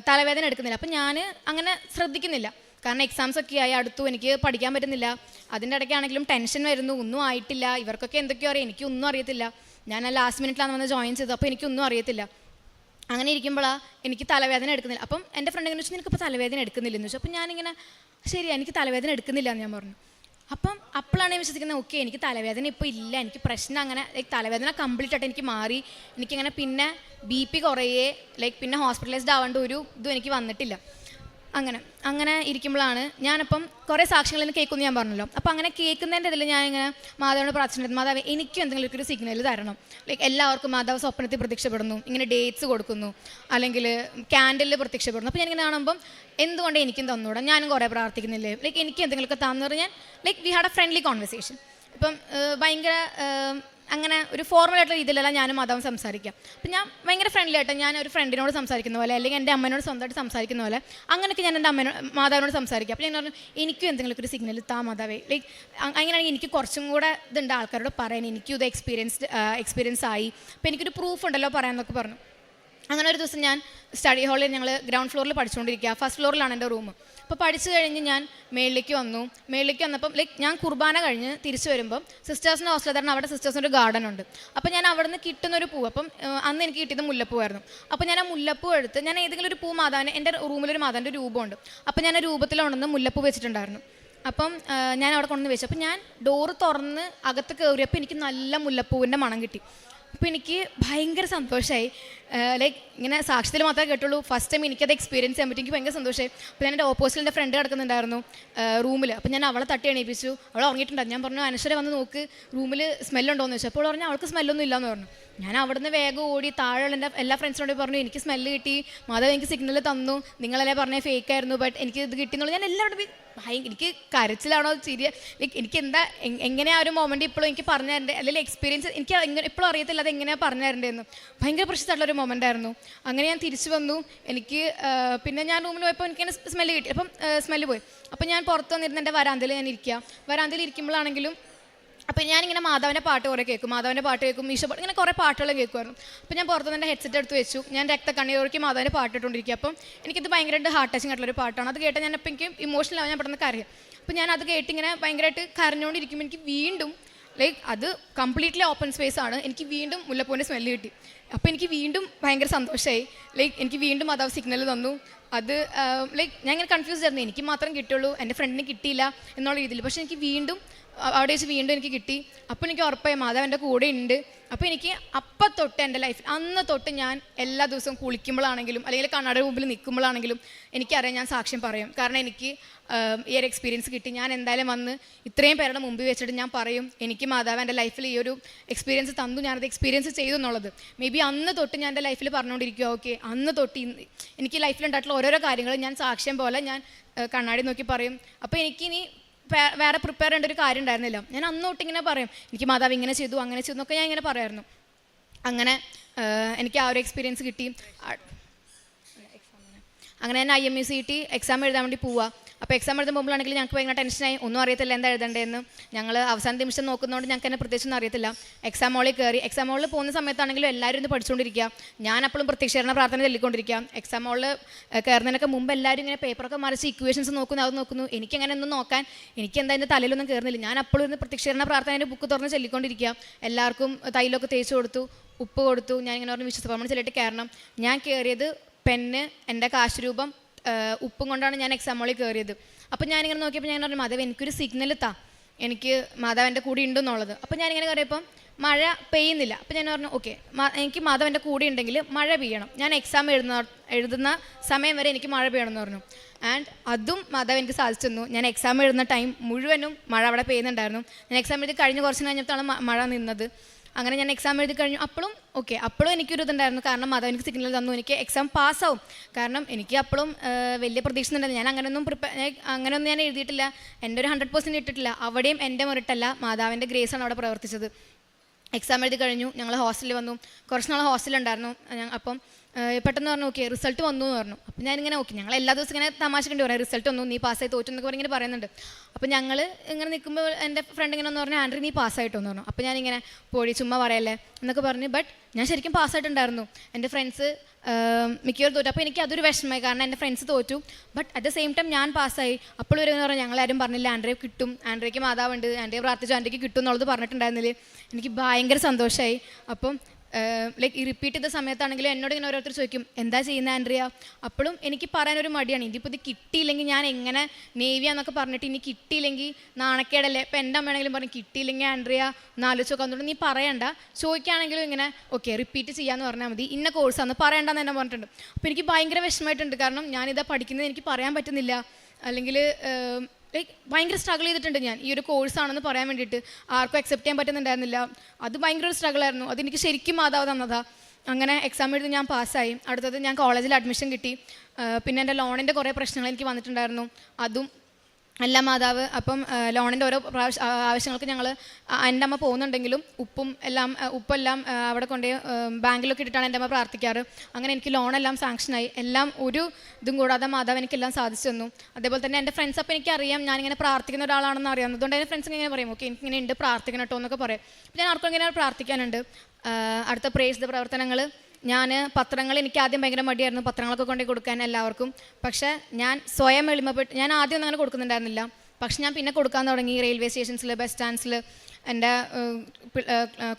തലവേദന എടുക്കുന്നില്ല. അപ്പം ഞാൻ അങ്ങനെ ശ്രദ്ധിക്കുന്നില്ല. കാരണം എക്സാംസ് ഒക്കെ ആയി അടുത്തു എനിക്ക് പഠിക്കാൻ പറ്റുന്നില്ല. അതിന്റെ ഇടയ്ക്കാണെങ്കിലും ടെൻഷൻ വരുന്നു. ഒന്നും ആയിട്ടില്ല. ഇവർക്കൊക്കെ എന്തൊക്കെയോ അറിയാം. എനിക്കൊന്നും അറിയത്തില്ല. ഞാൻ ആ ലാസ്റ്റ് മിനിറ്റിലാണ് വന്ന് ജോയിൻ ചെയ്തത്. അപ്പോൾ എനിക്കൊന്നും അറിയത്തില്ല. അങ്ങനെ ഇരിക്കുമ്പോഴാണ് എനിക്ക് തലവേദന എടുക്കുന്നില്ല. അപ്പം എന്റെ ഫ്രണ്ട് എങ്ങനെ വെച്ചാൽ നിനക്കിപ്പോൾ തലവേദന എടുക്കുന്നില്ലെന്ന് വെച്ചു അപ്പം ഞാനിങ്ങനെ ശരി എനിക്ക് തലവേദന എടുക്കുന്നില്ല എന്ന് ഞാൻ പറഞ്ഞു. അപ്പം അപ്പോഴാണ് ഞാൻ വിശ്വസിക്കുന്നത് ഓക്കെ എനിക്ക് തലവേദന ഇപ്പോൾ ഇല്ല. എനിക്ക് പ്രശ്നം അങ്ങനെ ലൈക്ക് തലവേദന കംപ്ലീറ്റ് ആയിട്ട് എനിക്ക് മാറി. എനിക്കിങ്ങനെ പിന്നെ ബി പി കുറയേ ലൈക്ക് പിന്നെ ഹോസ്പിറ്റലൈസ്ഡ് ആവേണ്ട ഒരു ഇതും എനിക്ക് വന്നിട്ടില്ല. അങ്ങനെ അങ്ങനെ ഇരിക്കുമ്പോഴാണ് ഞാനിപ്പം കുറേ സാക്ഷ്യങ്ങളിൽ നിന്ന് കേൾക്കുമെന്ന് ഞാൻ പറഞ്ഞല്ലോ. അപ്പോൾ അങ്ങനെ കേൾക്കുന്നതിന്റെ ഇതിൽ ഞാൻ ഇങ്ങനെ മാതാവിനോട് പ്രാർത്ഥിച്ചിട്ടുണ്ട് മാതാവ് എനിക്കും എന്തെങ്കിലും ഒരു സിഗ്നൽ തരണം. ലൈക്ക് എല്ലാവർക്കും മാതാവ് സ്വപ്നത്തിൽ പ്രത്യക്ഷപ്പെടുന്നു ഇങ്ങനെ ഡേറ്റ്സ് കൊടുക്കുന്നു അല്ലെങ്കിൽ ക്യാൻഡലിൽ പ്രത്യക്ഷപ്പെടുന്നു. അപ്പോൾ ഞാനിങ്ങനെ കാണുമ്പം എന്തുകൊണ്ട് എനിക്കും തന്നൂടാ? ഞാനും കുറേ പ്രാർത്ഥിക്കുന്നില്ലേ? ലൈക്ക് എനിക്ക് എന്തെങ്കിലുമൊക്കെ തന്നു പറഞ്ഞാൽ like we had a friendly conversation ഇപ്പം ഭയങ്കര അങ്ങനെ ഒരു ഫോർമൽ ആയിട്ടുള്ള രീതിയിലല്ല ഞാനും മാതാവും സംസാരിക്കാം അപ്പം ഞാൻ ഭയങ്കര ഫ്രണ്ട്ലി ആയിട്ട് ഞാൻ ഒരു ഫ്രണ്ടിനോട് സംസാരിക്കുന്ന പോലെ അല്ലെങ്കിൽ എന്റെ അമ്മനോട് സ്വന്തമായിട്ട് സംസാരിക്കുന്ന പോലെ അങ്ങനെയൊക്കെ ഞാൻ എന്റെ അമ്മനോട് മാതാവിനോട് സംസാരിക്കാം. അപ്പോൾ ഞാൻ പറഞ്ഞു എനിക്കും എന്തെങ്കിലും ഒരു സിഗ്നൽ താ മാതാവേ. ലൈക്ക് അങ്ങനെയാണെങ്കിൽ എനിക്ക് കുറച്ചും കൂടെ ഇതുണ്ട് ആൾക്കാരോട് പറയാൻ. എനിക്കും ഇത് എക്സ്പീരിയൻസ്ഡ് എക്സ്പീരിയൻസ് ആയി. അപ്പം എനിക്കൊരു പ്രൂഫ് ഉണ്ടല്ലോ പറയാമെന്നൊക്കെ പറഞ്ഞു. അങ്ങനെ ഒരു ദിവസം ഞാൻ സ്റ്റഡി ഹാളിൽ ഞങ്ങൾ ഗ്രൗണ്ട് ഫ്ലോറിൽ പഠിച്ചുകൊണ്ടിരിക്കുക ഫസ്റ്റ് ഫ്ലോറിലാണ് എന്റെ റൂം അപ്പോൾ പഠിച്ചു കഴിഞ്ഞ് ഞാൻ മേളിലേക്ക് വന്നു. മേളിലേക്ക് വന്നപ്പം ലൈക്ക് ഞാൻ കുർബാന കഴിഞ്ഞ് തിരിച്ചു വരുമ്പം സിസ്റ്റേഴ്സിന്റെ ഹോസ്റ്റലിൽ തന്നെ അവിടെ സിസ്റ്റേഴ്സിന്റെ ഒരു ഗാർഡൻ ഉണ്ട്. അപ്പോൾ ഞാൻ അവിടെ നിന്ന് കിട്ടുന്നൊരു പൂ അപ്പം അന്ന് എനിക്ക് കിട്ടിയത് മുല്ലപ്പൂവായിരുന്നു. അപ്പോൾ ഞാൻ ആ മുല്ലപ്പൂ എടുത്ത് ഞാൻ ഏതെങ്കിലും ഒരു പൂ മാതാവിന് എന്റെ റൂമിലൊരു മാതാവിന്റെ രൂപമുണ്ട്. അപ്പോൾ ഞാൻ ആ രൂപത്തിലുണ്ടെന്ന് മുല്ലപ്പൂ വെച്ചിട്ടുണ്ടായിരുന്നു. അപ്പം ഞാൻ അവിടെ കൊണ്ടുവന്ന് വെച്ചു. അപ്പം ഞാൻ ഡോറ് തുറന്ന് അകത്ത് കയറിയപ്പോൾ എനിക്ക് നല്ല മുല്ലപ്പൂവിന്റെ മണം കിട്ടി. അപ്പോൾ എനിക്ക് ഭയങ്കര സന്തോഷമായി ലൈക്ക് ഇങ്ങനെ സാക്ഷ്യത്തിൽ മാത്രമേ കേട്ടുള്ളൂ. ഫസ്റ്റ് ടൈം എനിക്കത് എക്സ്പീരിയൻസ് ചെയ്യാൻ പറ്റും. എനിക്ക് ഭയങ്കര സന്തോഷമായി. അപ്പോൾ ഞാൻ എന്റെ ഓപ്പോസിറ്റിൽ എന്റെ ഫ്രണ്ട് കിടക്കുന്നുണ്ടായിരുന്നു റൂമിൽ അപ്പോൾ ഞാൻ അവളെ തട്ടി എണീപ്പിച്ചു. അവൾ ഉറങ്ങിയിട്ടുണ്ടായിരുന്നു ഞാൻ പറഞ്ഞു അനശ്വര വന്ന് നോക്ക്. റൂമിൽ സ്മെല്ലുണ്ടോ എന്ന് ചോദിച്ചു. അപ്പോൾ പറഞ്ഞു അവൾക്ക് സ്മെല്ലൊന്നും ഇല്ലയെന്ന് പറഞ്ഞു. ഞാൻ അവിടുന്ന് വേഗം ഓടി താഴെയുള്ള എന്റെ എല്ലാ ഫ്രണ്ട്സിനോട് പറഞ്ഞു എനിക്ക് സ്മെല്ല് കിട്ടി. മാധവ് എനിക്ക് സിഗ്നൽ തന്നു. നിങ്ങളല്ലേ പറഞ്ഞ ഫേക്ക് ആയിരുന്നു ബട്ട് എനിക്ക് ഇത് കിട്ടി എന്നുള്ളത് ഞാൻ എല്ലാവരോടും ഭയങ്കര ഭയ- എനിക്ക് കരച്ചിലാണോ ചിരിയ ലൈക്ക് എനിക്ക് എന്താ എങ്ങനെ ആ ഒരു മൊമെന്റ് ഇപ്പോഴും എനിക്ക് പറഞ്ഞു തരേണ്ടത് അല്ലെങ്കിൽ എക്സ്പീരിയൻസ് എനിക്ക് എങ്ങനെ ഇപ്പോഴും അറിയത്തില്ല അത് എങ്ങനെയാണ് പറഞ്ഞു തരേണ്ടതെന്ന് ഭയങ്കര പ്രശ്നമായിട്ടുള്ള ഒരു മൊമെന്റ് ആയിരുന്നു. അങ്ങനെ ഞാൻ തിരിച്ചു വന്നു. എനിക്ക് പിന്നെ ഞാൻ റൂമിൽ പോയപ്പോൾ എനിക്ക് സ്മെല്ല് കിട്ടി. അപ്പം സ്മെല്ല് പോയി. അപ്പം ഞാൻ പുറത്ത് വന്നിരുന്ന എന്റെ വരാന്തയിൽ ഞാൻ ഇരിക്കുക വരാന്തയിൽ ഇരിക്കുമ്പോഴാണെങ്കിലും അപ്പം ഞാനിങ്ങനെ മാധവന്റെ പാട്ട് കുറേ കേൾക്കും. മാധവന്റെ പാട്ട് കേൾക്കും മീശോ പാട്ട് ഇങ്ങനെ കുറേ പാട്ടുകൾ കേൾക്കുമായിരുന്നു. അപ്പം ഞാൻ പുറത്തുനിന്ന് എന്റെ ഹെഡ്സെറ്റ് എടുത്ത് വെച്ചു. ഞാൻ രക്തക്കണ്ണീർക്ക് മാധവന്റെ പാട്ട് ഇട്ടുകൊണ്ടിരിക്കുക അപ്പം എനിക്കിത് ഭയങ്കരമായിട്ട് ഹാർട്ട് ടച്ചിങ് ആയിട്ടുള്ള ഒരു പാട്ടാണ്. അത് കേട്ടാൽ ഞാൻ അപ്പം എനിക്ക് ഇമോഷണൽ ആവാൻ ഞാൻ പെട്ടെന്ന് കരയും. അപ്പം ഞാൻ അത് കേട്ടിങ്ങനെ ഭയങ്കരമായിട്ട് കരഞ്ഞുകൊണ്ടിരിക്കുമ്പോൾ എനിക്ക് വീണ്ടും ലൈക്ക് അത് കംപ്ലീറ്റ്ലി ഓപ്പൺ സ്പേസ് ആണ്. എനിക്ക് വീണ്ടും മുല്ലപ്പൂവിന്റെ സ്മെല്ല് കിട്ടി. അപ്പോൾ എനിക്ക് വീണ്ടും ഭയങ്കര സന്തോഷമായി ലൈക്ക് എനിക്ക് വീണ്ടും അതാവ് സിഗ്നൽ തന്നു. അത് ലൈക്ക് ഞാൻ ഇങ്ങനെ കൺഫ്യൂസ് ആയിരുന്നു. എനിക്ക് മാത്രം കിട്ടുള്ളൂ എന്റെ ഫ്രണ്ടിന് കിട്ടിയില്ല എന്നുള്ള രീതിയിൽ. പക്ഷേ എനിക്ക് വീണ്ടും അവിടെ വെച്ച് വീണ്ടും എനിക്ക് കിട്ടി. അപ്പോൾ എനിക്ക് ഉറപ്പായി മാധവ് എന്റെ കൂടെ ഉണ്ട്. അപ്പോൾ എനിക്ക് അപ്പം തൊട്ട് എന്റെ ലൈഫിൽ അന്ന് തൊട്ട് ഞാൻ എല്ലാ ദിവസവും കുളിക്കുമ്പോഴാണെങ്കിലും അല്ലെങ്കിൽ കണ്ണാടി മുമ്പിൽ നിൽക്കുമ്പോഴാണെങ്കിലും എനിക്കറിയാം ഞാൻ സാക്ഷ്യം പറയും. കാരണം എനിക്ക് ഈ ഒരു എക്സ്പീരിയൻസ് കിട്ടി. ഞാൻ എന്തായാലും വന്ന് ഇത്രയും പേരുടെ മുമ്പിൽ വെച്ചിട്ട് ഞാൻ പറയും എനിക്ക് മാതാവ് എന്റെ ലൈഫിൽ ഈ ഒരു എക്സ്പീരിയൻസ് തന്നു. ഞാനത് എക്സ്പീരിയൻസ് ചെയ്തു എന്നുള്ളത്. മേ ബി അന്ന് തൊട്ട് ഞാൻ എന്റെ ലൈഫിൽ പറഞ്ഞുകൊണ്ടിരിക്കുക ഓക്കെ അന്ന് തൊട്ട് എനിക്ക് എനിക്ക് ലൈഫിലുണ്ടായിട്ടുള്ള ഓരോരോ കാര്യങ്ങൾ ഞാൻ സാക്ഷ്യം പോലെ ഞാൻ കണ്ണാടി നോക്കി പറയും. അപ്പോൾ എനിക്കിനി വേറെ പ്രിപ്പയർ ചെയ്യേണ്ട ഒരു കാര്യം ഉണ്ടായിരുന്നില്ല. ഞാൻ അന്ന് തൊട്ട് ഇങ്ങനെ പറയും എനിക്ക് മാതാവ് ഇങ്ങനെ ചെയ്തു അങ്ങനെ ചെയ്തു എന്നൊക്കെ ഞാൻ ഇങ്ങനെ പറയായിരുന്നു. അങ്ങനെ എനിക്ക് ആ ഒരു എക്സ്പീരിയൻസ് കിട്ടി. അങ്ങനെ ഞാൻ I M S C T exam എഴുതാൻ വേണ്ടി പോവുക അപ്പോൾ എക്സാം എഴുതാൻ പോകുമ്പോഴാണെങ്കിൽ ഞങ്ങൾക്ക് ഭയങ്കര ടെൻഷനായി ഒന്നും അറിയത്തില്ല എന്താ എഴുതേണ്ടതെന്ന്. ഞങ്ങൾ അവസാന നിമിഷം നോക്കുന്നതുകൊണ്ട് ഞങ്ങൾക്ക് എന്നെ പ്രത്യേകിച്ചൊന്നും അറിയത്തില്ല. എക്സാം ഹോളിൽ കയറി എക്സാം ഹോളിൽ പോകുന്ന സമയത്താണെങ്കിലും എല്ലാവരും ഇന്ന് പഠിച്ചുകൊണ്ടിരിക്കുക ഞാൻ അപ്പോഴും പ്രത്യക്ഷീകരണ പ്രാർത്ഥന ചൊല്ലിക്കൊണ്ടിരിക്കുക. എക്സാം ഹോളിൽ കയറുന്നതിനൊക്കെ മുമ്പ് എല്ലാവരും ഇങ്ങനെ പേപ്പറൊക്കെ മറിച്ച് ഇക്വേഷൻസ് നോക്കുന്നു അത് നോക്കുന്നു. എനിക്ക് അങ്ങനെ ഒന്നും നോക്കാൻ എനിക്ക് എന്താ എന്റെ തലയിലൊന്നും കയറുന്നില്ല ഞാൻ അപ്പോഴും ഇന്ന് പ്രത്യക്ഷീകരണ എന്റെ ബുക്ക് തുറന്ന് ചൊല്ലിക്കൊണ്ടിരിക്കുക. എല്ലാവർക്കും തൈലൊക്കെ തേച്ച് കൊടുത്തു ഉപ്പ് കൊടുത്തു. ഞാൻ ഇങ്ങനെ പറഞ്ഞു വിശ്വസപ്രമാണം ചൊല്ലിട്ട് കയറണം. ഞാൻ കയറിയത് പെന്ന് എന്റെ കാശ് രൂപം ഉപ്പും കൊണ്ടാണ് ഞാൻ എക്സാം ഹോളിൽ കയറിയത് അപ്പം ഞാനിങ്ങനെ നോക്കിയപ്പോൾ ഞാൻ പറഞ്ഞു മാധവ് എനിക്കൊരു സിഗ്നൽ താ. എനിക്ക് മാധവന്റെ കൂടെ ഉണ്ടെന്നുള്ളത്. അപ്പം ഞാനിങ്ങനെ കയറിയപ്പം മഴ പെയ്യുന്നില്ല. അപ്പം ഞാൻ പറഞ്ഞു ഓക്കെ എനിക്ക് മാധവന്റെ കൂടെ ഉണ്ടെങ്കിൽ മഴ പെയ്യണം. ഞാൻ എക്സാം എഴുതുന്ന എഴുതുന്ന സമയം വരെ എനിക്ക് മഴ പെയ്യണം എന്ന് പറഞ്ഞു. ആൻഡ് അതും മാധവ് എനിക്ക് സാധിച്ചു തന്നു. ഞാൻ എക്സാം എഴുതുന്ന ടൈം മുഴുവനും മഴ അവിടെ പെയ്യുന്നുണ്ടായിരുന്നു. ഞാൻ എക്സാം എഴുതി കഴിഞ്ഞ് കുറച്ച് കഴിഞ്ഞപ്പോഴാണ് മഴ നിന്നത്. അങ്ങനെ ഞാൻ എക്സാം എഴുതി കഴിഞ്ഞു. അപ്പോഴും ഓക്കെ അപ്പോഴും എനിക്കൊരു ഇതുണ്ടായിരുന്നു കാരണം അത് എനിക്ക് സിഗ്നൽ തന്നു. എനിക്ക് എക്സാം പാസ്സാവും കാരണം എനിക്ക് അപ്പോഴും വലിയ പ്രതീക്ഷ ഞാൻ അങ്ങനെയൊന്നും പ്രിപ്പയർ അങ്ങനെയൊന്നും ഞാൻ എഴുതിയിട്ടില്ല. എന്റെ ഒരു ഹൺഡ്രഡ് പെർസെന്റ് ഇട്ടിട്ടില്ല. അവിടെയും എന്റെ മുരട്ടല്ല മാതാവിന്റെ ഗ്രേസാണ് അവിടെ പ്രവർത്തിച്ചത്. എക്സാം എഴുതി കഴിഞ്ഞു ഞങ്ങൾ ഹോസ്റ്റലിൽ വന്നു. കുറച്ച് നാൾ ഹോസ്റ്റലുണ്ടായിരുന്നു അപ്പം പെട്ടെന്ന് പറഞ്ഞു ഓക്കെ റിസൾട്ട് വന്നു എന്ന് പറഞ്ഞു. അപ്പം ഇങ്ങനെ ഓക്കെ ഞങ്ങൾ എല്ലാ ദിവസവും ഇങ്ങനെ തമാശ കണ്ടു പറയാം. റിസൾട്ട് വന്നു നീ പാസ്സായി തോറ്റു എന്നൊക്കെ പറഞ്ഞ് ഇങ്ങനെ പറയുന്നുണ്ട്. അപ്പം ഞങ്ങൾ ഇങ്ങനെ നിൽക്കുമ്പോൾ എന്റെ ഫ്രണ്ട് ഇങ്ങനെ ഒന്ന് പറഞ്ഞു ആൻഡ്രി നീ പാസ്സായിട്ടോ എന്ന് പറഞ്ഞു. അപ്പം ഞാനിങ്ങനെ പോടി ചുമ്മാ പറയല്ലേ എന്നൊക്കെ പറഞ്ഞു. ബട്ട് ഞാൻ ശരിക്കും പാസ്സായിട്ടുണ്ടായിരുന്നു എന്റെ ഫ്രണ്ട്സ് മിക്കവരും തോറ്റു. അപ്പോൾ എനിക്ക് അതൊരു വിഷമമായി. കാരണം എന്റെ ഫ്രണ്ട്സ് തോറ്റു. But at the same time ഞാൻ പാസ്സായി. അപ്പോൾ ഒരു പറഞ്ഞു ഞങ്ങളാരും പറഞ്ഞില്ല. ആൻഡ്രയെ കിട്ടും. ആൻഡ്രയ്ക്ക് മാതാവുണ്ട്. ആൻഡ്രയെ പ്രാർത്ഥിച്ചു. ആൻഡ്രയ്ക്ക് കിട്ടും എന്നുള്ളത് പറഞ്ഞിട്ടുണ്ടായിരുന്നില്ല? എനിക്ക് ഭയങ്കര സന്തോഷമായി അപ്പം ലൈക്ക് ഈ റിപ്പീറ്റ് ചെയ്ത സമയത്താണെങ്കിലും എന്നോട് ഇങ്ങനെ ഓരോരുത്തർ ചോദിക്കും എന്താ ചെയ്യുന്ന ആൻഡ്രിയ? അപ്പോഴും എനിക്ക് പറയാനൊരു മടിയാണ്. ഇതിപ്പോൾ ഇത് കിട്ടിയില്ലെങ്കിൽ ഞാൻ എങ്ങനെ നേവിയാന്നൊക്കെ പറഞ്ഞിട്ട് ഇനി കിട്ടിയില്ലെങ്കിൽ നാണക്കേടല്ലേ? ഇപ്പം എന്റെ അമ്മയാണെങ്കിലും പറഞ്ഞു കിട്ടിയില്ലെങ്കിൽ ആൻഡ്രിയ ഒന്ന് ആലോചിച്ച് നോക്കാൻ അതുകൊണ്ട് നീ പറയണ്ട. ചോദിക്കുകയാണെങ്കിലും ഇങ്ങനെ ഓക്കെ റിപ്പീറ്റ് ചെയ്യാന്ന് പറഞ്ഞാൽ മതി. ഇന്ന കോഴ്സാന്ന് പറയണ്ടെന്ന് എന്നെ പറഞ്ഞിട്ടുണ്ട്. അപ്പോൾ എനിക്ക് ഭയങ്കര വിഷമമായിട്ടുണ്ട്. കാരണം ഞാനിതാ പഠിക്കുന്നത് എനിക്ക് പറയാൻ പറ്റുന്നില്ല. അല്ലെങ്കിൽ ലൈക്ക് ഭയങ്കര സ്ട്രഗിൾ ചെയ്തിട്ടുണ്ട് ഞാൻ. ഈ ഒരു കോഴ്സാണെന്ന് പറയാൻ വേണ്ടിയിട്ട് ആർക്കും അക്സെപ്റ്റ് ചെയ്യാൻ പറ്റുന്നുണ്ടായിരുന്നില്ല. അത് ഭയങ്കര ഒരു സ്ട്രഗിൾ ആയിരുന്നു. അതെനിക്ക് ശരിക്കും മാതാവ് തന്നതാ. അങ്ങനെ എക്സാം എഴുതി ഞാൻ പാസ്സായി. അടുത്തത് ഞാൻ കോളേജിൽ അഡ്മിഷൻ കിട്ടി. പിന്നെ എന്റെ ലോണിന്റെ കുറേ പ്രശ്നങ്ങൾ എനിക്ക് വന്നിട്ടുണ്ടായിരുന്നു. അതും അല്ല മാതാവ് അപ്പം ലോണിന്റെ ഓരോ പ്രാവശ്യ ആവശ്യങ്ങൾക്ക് ഞങ്ങൾ എന്റെ അമ്മ പോകുന്നുണ്ടെങ്കിലും ഉപ്പും എല്ലാം ഉപ്പെല്ലാം അവിടെ കൊണ്ടുപോയി ബാങ്കിലൊക്കെ ഇട്ടിട്ടാണ് എന്റെ അമ്മ പ്രാർത്ഥിക്കാറ്. അങ്ങനെ എനിക്ക് ലോണെല്ലാം സാങ്ഷനായി. എല്ലാം ഒരു ഇതും കൂടാതെ മാതാവ് എനിക്കെല്ലാം സാധിച്ചു തന്നു. അതേപോലെ തന്നെ എന്റെ ഫ്രണ്ട്സ് അപ്പം എനിക്കറിയാം ഞാനിങ്ങനെ പ്രാർത്ഥിക്കുന്ന ഒരാളാണെന്ന് അറിയാം. അതുകൊണ്ട് എന്റെ ഫ്രണ്ട്സ് ഇങ്ങനെ പറയും ഓക്കെ എനിക്കിങ്ങനെ ഉണ്ട് പ്രാർത്ഥിക്കണം കേട്ടോ എന്നൊക്കെ പറയും. ഞാൻ ആർക്കും ഇങ്ങനെ പ്രാർത്ഥിക്കാനുണ്ട്. അടുത്ത പ്രേക്ഷിത പ്രവർത്തനങ്ങൾ ഞാൻ പത്രങ്ങൾ എനിക്ക് ആദ്യം ഭയങ്കര മടിയായിരുന്നു പത്രങ്ങളൊക്കെ കൊണ്ടു കൊടുക്കാൻ എല്ലാവർക്കും. പക്ഷേ ഞാൻ സ്വയം എളിമപ്പെട്ട് ഞാൻ ആദ്യം ഒന്നും അങ്ങനെ കൊടുക്കുന്നുണ്ടായിരുന്നില്ല. പക്ഷെ ഞാൻ പിന്നെ കൊടുക്കാൻ തുടങ്ങി റെയിൽവേ സ്റ്റേഷൻസിൽ ബസ് സ്റ്റാൻഡ്സിൽ എന്റെ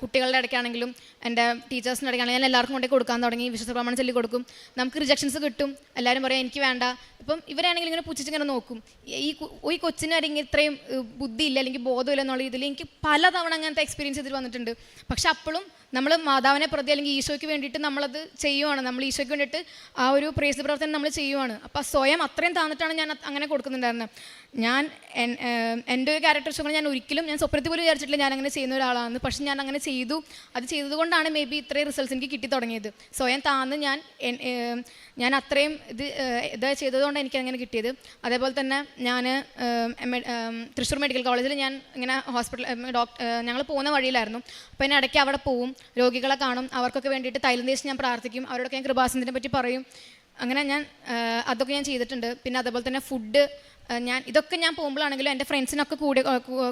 കുട്ടികളുടെ ഇടയ്ക്കാണെങ്കിലും എന്റെ ടീച്ചേഴ്സിന്റെ ഇടയ്ക്കാണെങ്കിലും ഞാൻ എല്ലാവർക്കും കൊണ്ടേ കൊടുക്കാൻ തുടങ്ങി. വിശ്വസ പ്രമാണം ചൊല്ലി കൊടുക്കും. നമുക്ക് റിജക്ഷൻസ് കിട്ടും. എല്ലാവരും പറയാം എനിക്ക് വേണ്ട. ഇപ്പം ഇവരാണെങ്കിൽ ഇങ്ങനെ പുച്ഛിച്ച് ഇങ്ങനെ നോക്കും. ഈ ഈ കൊച്ചിന് ഇങ്ങനെ ഇത്രയും ബുദ്ധിയില്ല അല്ലെങ്കിൽ ബോധമില്ല എന്നുള്ള രീതിയിൽ എനിക്ക് പലതവണ അങ്ങനത്തെ എക്സ്പീരിയൻസ് ചെയ്തിട്ട് വന്നിട്ടുണ്ട്. പക്ഷെ അപ്പോഴും നമ്മൾ മാതാവിനെ പ്രതി അല്ലെങ്കിൽ ഈശോയ്ക്ക് വേണ്ടിയിട്ട് നമ്മളത് ചെയ്യുവാണ്. നമ്മൾ ഈശോയ്ക്ക് വേണ്ടിയിട്ട് ആ ഒരു പ്രേസ് പ്രവർത്തനം നമ്മൾ ചെയ്യുവാണ്. അപ്പോൾ സ്വയം അത്രയും താന്നിട്ടാണ് ഞാൻ അങ്ങനെ കൊടുക്കുന്നുണ്ടായിരുന്നത് ഞാൻ എന്റെ ഒരു ക്യാരക്ടർ കൊണ്ട് ഞാൻ ഒരിക്കലും ഞാൻ സ്വപ്നത്തിൽ പോലും വിചാരിച്ചിട്ടില്ല ഞാൻ അങ്ങനെ ചെയ്യുന്ന ഒരാളാണ് പക്ഷെ ഞാൻ അങ്ങനെ ചെയ്തു. അത് ചെയ്തതുകൊണ്ടാണ് മേ ബി ഇത്രയും റിസൾട്ട്സ് എനിക്ക് കിട്ടി തുടങ്ങിയത്. സ്വയം താന്ന് ഞാൻ ഞാൻ അത്രയും ഇത് ഇത് ചെയ്തതുകൊണ്ട് എനിക്ക് അങ്ങനെ കിട്ടിയത്. അതേപോലെ തന്നെ ഞാൻ തൃശ്ശൂർ മെഡിക്കൽ കോളേജിൽ ഞാൻ ഇങ്ങനെ ഹോസ്പിറ്റൽ ഡോക്ടർ ഞങ്ങൾ പോകുന്ന വഴിയിലായിരുന്നു. അപ്പോൾ എന്നെ ഇടയ്ക്ക് അവിടെ പോവും രോഗികളെ കാണും അവർക്കൊക്കെ വേണ്ടിയിട്ട് തൈലം ദേശം ഞാൻ പ്രാർത്ഥിക്കും അവരോടൊക്കെ ഞാൻ കൃപാസനത്തിനെ പറ്റി പറയും. അങ്ങനെ ഞാൻ അതൊക്കെ ഞാൻ ചെയ്തിട്ടുണ്ട്. പിന്നെ അതേപോലെ തന്നെ ഫുഡ് ഞാൻ ഇതൊക്കെ ഞാൻ പോകുമ്പോഴാണെങ്കിലും എന്റെ ഫ്രണ്ട്സിനൊക്കെ കൂടി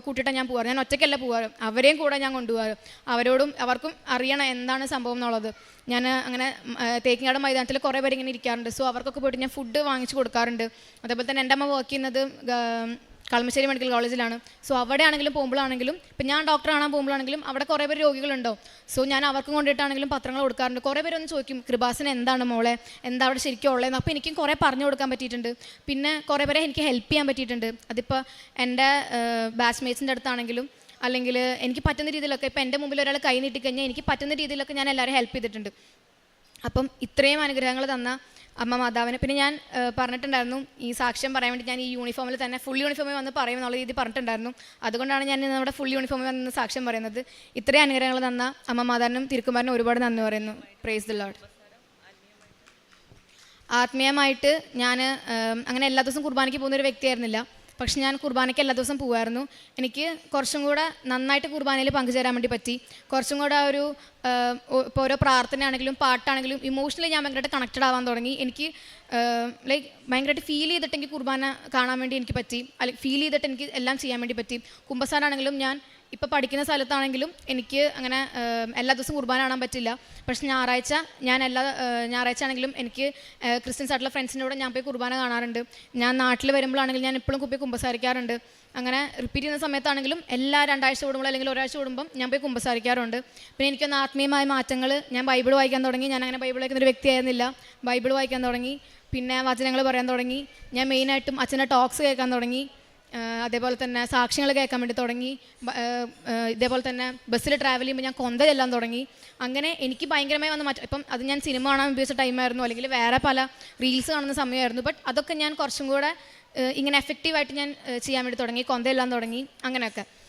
കൂട്ടിയിട്ടാണ് ഞാൻ പോകാറ് ഞാൻ ഒറ്റയ്ക്കല്ല പോകാറ് അവരെയും കൂടെ ഞാൻ കൊണ്ടുപോകാറ് അവരോടും അവർക്കും അറിയണം എന്താണ് സംഭവം എന്നുള്ളത്. ഞാൻ അങ്ങനെ തേക്കിങ്ങാട് മൈതാനത്തിൽ കുറേ പേര് ഇങ്ങനെ ഇരിക്കാറുണ്ട്. സോ അവർക്കൊക്കെ പോയിട്ട് ഞാൻ ഫുഡ് വാങ്ങിച്ചു കൊടുക്കാറുണ്ട്. അതേപോലെ തന്നെ എന്റെ അമ്മ വർക്ക് ചെയ്യുന്നത് കളമശ്ശേരി മെഡിക്കൽ കോളേജിലാണ് സോ അവിടെ ആണെങ്കിലും പോകുമ്പോഴാണെങ്കിലും ഇപ്പം ഞാൻ ഡോക്ടർ കാണാൻ പോകുമ്പോഴാണെങ്കിലും അവിടെ കുറേ പേര് രോഗികളുണ്ടോ? സോ ഞാൻ അവർക്കും കൊണ്ടിട്ടാണെങ്കിലും പത്രങ്ങൾ കൊടുക്കാറുണ്ട്. കുറേ പേരൊന്ന് ചോദിക്കും കൃപാസന എന്താണ് മോളെ? എന്താ അവിടെ ശരിക്കും ഉള്ളതെന്ന്? അപ്പോൾ എനിക്കും കുറേ പറഞ്ഞു കൊടുക്കാൻ പറ്റിയിട്ടുണ്ട്. പിന്നെ കുറേ പേരെ എനിക്ക് ഹെൽപ്പ് ചെയ്യാൻ പറ്റിയിട്ടുണ്ട്. അതിപ്പോൾ എന്റെ ബാച്ച്മേറ്റ്സിന്റെ അടുത്താണെങ്കിലും അല്ലെങ്കിൽ എനിക്ക് പറ്റുന്ന രീതിയിലൊക്കെ ഇപ്പം എന്റെ മുമ്പിൽ ഒരാൾ കൈ നീട്ടിക്കഴിഞ്ഞാൽ എനിക്ക് പറ്റുന്ന രീതിയിലൊക്കെ ഞാൻ എല്ലാവരും ഹെൽപ്പ് ചെയ്തിട്ടുണ്ട്. അപ്പം ഇത്രയും അനുഗ്രഹങ്ങൾ തന്ന അമ്മ മാതാവിനെ. പിന്നെ ഞാൻ പറഞ്ഞിട്ടുണ്ടായിരുന്നു ഈ സാക്ഷ്യം പറയാൻ വേണ്ടി ഞാൻ ഈ യൂണിഫോമിൽ തന്നെ ഫുൾ യൂണിഫോമിൽ വന്ന് പറയും എന്നുള്ള രീതി പറഞ്ഞിട്ടുണ്ടായിരുന്നു. അതുകൊണ്ടാണ് ഞാൻ നമ്മുടെ ഫുൾ യൂണിഫോമിൽ വന്ന് സാക്ഷ്യം പറയുന്നത്. ഇത്രയും അനുഗ്രഹങ്ങൾ തന്ന അമ്മ മാതാവിനും തിരുക്കുമാരനും ഒരുപാട് നന്ദി പറയുന്നു. പ്രേസ് ദി ലോഡ് ആത്മീയമായിട്ട് ഞാൻ അങ്ങനെ എല്ലാ ദിവസവും കുർബാനയ്ക്ക് പോകുന്ന ഒരു വ്യക്തിയായിരുന്നില്ല. പക്ഷെ ഞാൻ കുർബാനയ്ക്ക് എല്ലാ ദിവസവും പോകുമായിരുന്നു എനിക്ക് കുറച്ചും കൂടെ നന്നായിട്ട് കുർബാനയിൽ പങ്കുചേരാൻ വേണ്ടി പറ്റി. കുറച്ചും കൂടെ ഒരു ഇപ്പോൾ ഓരോ പ്രാർത്ഥനയാണെങ്കിലും പാട്ടാണെങ്കിലും ഇമോഷണലി ഞാൻ ഭയങ്കരമായിട്ട് കണക്റ്റഡ് ആവാൻ തുടങ്ങി. എനിക്ക് ലൈക്ക് ഭയങ്കരമായിട്ട് ഫീൽ ചെയ്തിട്ട് എനിക്ക് കുർബാന കാണാൻ വേണ്ടി എനിക്ക് പറ്റി. അല്ലെങ്കിൽ ഫീൽ ചെയ്തിട്ട് എനിക്ക് എല്ലാം ചെയ്യാൻ വേണ്ടി പറ്റി. കുമ്പസാരാണെങ്കിലും ഞാൻ ഇപ്പോൾ പഠിക്കുന്ന സ്ഥലത്താണെങ്കിലും എനിക്ക് അങ്ങനെ എല്ലാ ദിവസവും കുർബാന കാണാൻ പറ്റില്ല. പക്ഷെ ഞായറാഴ്ച ഞാൻ എല്ലാ ഞായറാഴ്ച ആണെങ്കിലും എനിക്ക് ക്രിസ്ത്യൻസ് ആയിട്ടുള്ള ഫ്രണ്ട്സിന്റെ കൂടെ ഞാൻ പോയി കുർബാന കാണാറുണ്ട്. ഞാൻ നാട്ടിൽ വരുമ്പോഴാണെങ്കിലും ഞാൻ എപ്പോഴും കുപ്പി കുമ്പസാരിക്കാറുണ്ട്. അങ്ങനെ റിപ്പീറ്റ് ചെയ്യുന്ന സമയത്താണെങ്കിലും എല്ലാ രണ്ടാഴ്ച കൂടുമ്പോൾ അല്ലെങ്കിൽ ഒരാഴ്ച കൂടുമ്പം ഞാൻ പോയി കുമ്പസാരിക്കാറുണ്ട്. പിന്നെ എനിക്കൊന്ന് ആത്മീയമായ മാറ്റങ്ങൾ ഞാൻ ബൈബിൾ വായിക്കാൻ തുടങ്ങി. ഞാൻ അങ്ങനെ ബൈബിൾ വായിക്കുന്ന ഒരു വ്യക്തിയായിരുന്നില്ല. ബൈബിൾ വായിക്കാൻ തുടങ്ങി. പിന്നെ വചനങ്ങൾ പറയാൻ തുടങ്ങി. ഞാൻ മെയിനായിട്ടും അച്ഛന്റെ ടോക്സ് കേൾക്കാൻ തുടങ്ങി. അതേപോലെ തന്നെ സാക്ഷ്യങ്ങൾ കേൾക്കാൻ വേണ്ടി തുടങ്ങി. ഇതേപോലെ തന്നെ ബസ്സിൽ ട്രാവൽ ചെയ്യുമ്പോൾ ഞാൻ കൊന്ത ചെല്ലാൻ തുടങ്ങി. അങ്ങനെ എനിക്ക് ഭയങ്കരമായി വന്ന മാറ്റം. ഇപ്പം അത് ഞാൻ സിനിമ കാണാൻ ഉപയോഗിച്ച ടൈമായിരുന്നു അല്ലെങ്കിൽ വേറെ പല റീൽസ് കാണുന്ന സമയമായിരുന്നു. ബട്ട് അതൊക്കെ ഞാൻ കുറച്ചും കൂടെ ഇങ്ങനെ എഫക്റ്റീവായിട്ട് ഞാൻ ചെയ്യാൻ വേണ്ടി തുടങ്ങി. കൊന്ത ചെല്ലാൻ തുടങ്ങി. അങ്ങനെയൊക്കെ.